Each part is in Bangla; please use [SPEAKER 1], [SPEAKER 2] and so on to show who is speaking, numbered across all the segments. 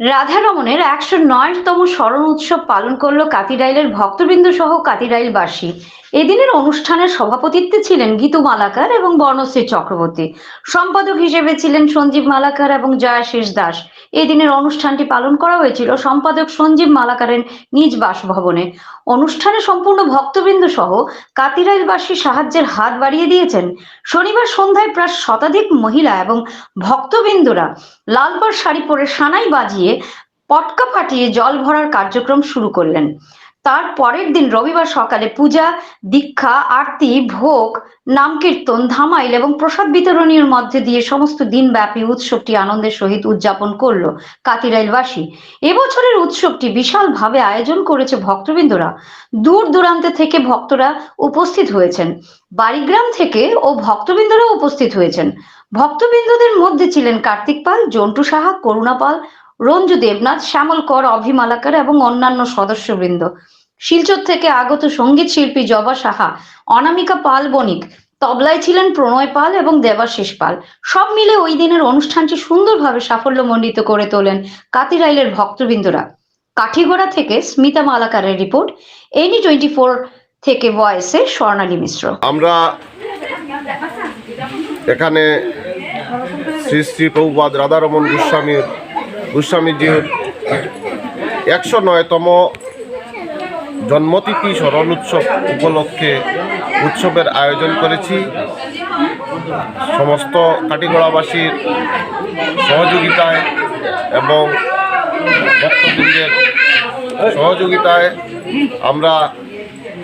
[SPEAKER 1] রাধারমণের একশো নয়তম স্মরণ উৎসব পালন করল কাতিরাইলের ভক্তবৃন্দ সহ কাতিরাইলবাসী এদিনের অনুষ্ঠানের সভাপতিত্বে ছিলেন গীতু মালাকার এবং বর্ণশ্রী চক্রবর্তী। সম্পাদক হিসেবে ছিলেন সঞ্জীব মালাকার এবং জয়াশিস দাস। এদিনের অনুষ্ঠানটি পালন করা হয়েছিল সম্পাদক সঞ্জীব মালাকারের নিজ বাসভবনে। অনুষ্ঠানে সম্পূর্ণ ভক্তবৃন্দ সহ কাতিরাইলবাসী সাহায্যের হাত বাড়িয়ে দিয়েছেন শনিবার সন্ধ্যায় প্রায় শতাধিক মহিলা এবং ভক্তবৃন্দরা। লালপাড় শাড়ি পরে সানাই বাজিয়ে পটকা ফাটিয়ে জল ভরার কার্যক্রম শুরু করলেন। তার পরের দিন রবিবার সকালে পূজা, দীক্ষা, আরতি, ভোগ নাম কীর্তন ধামাইল এবং প্রসাদ বিতরণীর মধ্যে দিয়ে সমস্ত দিনব্যাপী উৎসবটি আনন্দের সহিত উদযাপন করল কাতিরাইলবাসী। এবছরের উৎসবটি বিশালভাবে আয়োজন করেছে ভক্তবৃন্দরা। দূর দূরান্ত থেকে ভক্তরা উপস্থিত হয়েছেন। বাড়িগ্রাম থেকে ও ভক্তবৃন্দরা উপস্থিত হয়েছেন। ভক্তবৃন্দদের মধ্যে ছিলেন কার্তিক পাল, জন্টু সাহা, করুণা পাল রঞ্জু দেবনাথ, শ্যামল কর অভিমালাকার এবং অন্যান্য সদস্যবৃন্দ। শিলচর থেকে আগত সংগীত শিল্পী জবা সাহা, অনামিকা পাল বণিক, তবলায় ছিলেন প্রণয় পাল এবং দেবাশিস পাল। সব মিলে ওই দিনের অনুষ্ঠানটি সুন্দরভাবে সাফল্যমণ্ডিত করে তোলেন কাতিরাইলের ভক্তবৃন্দরা। কাঠিগড়া থেকে স্মিতা মালাকারের রিপোর্ট, এনি টোয়েন্টি ফোর থেকে ভয়েসে স্বর্ণালী মিশ্র।
[SPEAKER 2] আমরা এখানে শ্রী শ্রী প্রভুপাদ রাধারমন গোস্বামীর গোস্বামীজির একশো নয়তম জন্মতিথি স্মরণ উৎসব উপলক্ষে উৎসবের আয়োজন করেছি। সমস্ত কাটিগড়াবাসীর সহযোগিতায় এবং ভক্তবৃন্দের সহযোগিতায় আমরা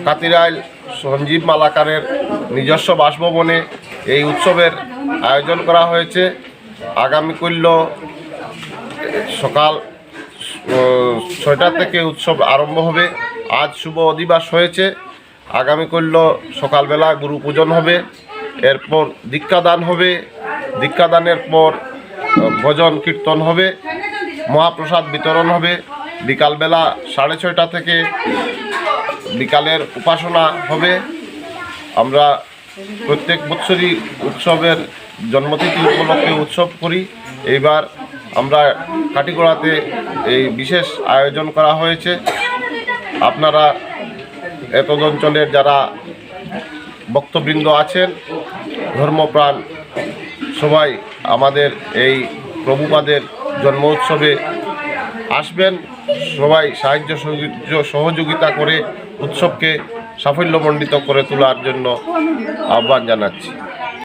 [SPEAKER 2] কাতিরাইল সঞ্জীব মালাকারের নিজস্ব বাসভবনে এই উৎসবের আয়োজন করা হয়েছে। আগামী কল্য সকাল ছয়টা থেকে উৎসব আরম্ভ হবে। আজ শুভ অধিবাস হয়েছে। আগামী কল্য সকালবেলা গুরু পূজন হবে। এরপর দীক্ষাদান হবে। দীক্ষাদানের পর ভজন কীর্তন হবে। মহাপ্রসাদ বিতরণ হবে। বিকালবেলা সাড়ে ছয়টা থেকে বিকালের উপাসনা হবে। আমরা প্রত্যেক বছরই উৎসবের জন্মতিথি উপলক্ষে উৎসব করি। এইবার আমরা কাটিগড়াতে এই বিশেষ আয়োজন করা হয়েছে। আপনারা এতদ অঞ্চলের যারা বক্তবৃন্দ আছেন, ধর্মপ্রাণ, সবাই আমাদের এই প্রভুপাদের জন্ম উৎসবে আসবেন। সবাই সাহায্য সহযোগি- সহযোগিতা করে উৎসবকে সাফল্যমণ্ডিত করে তোলার জন্য আহ্বান জানাচ্ছি।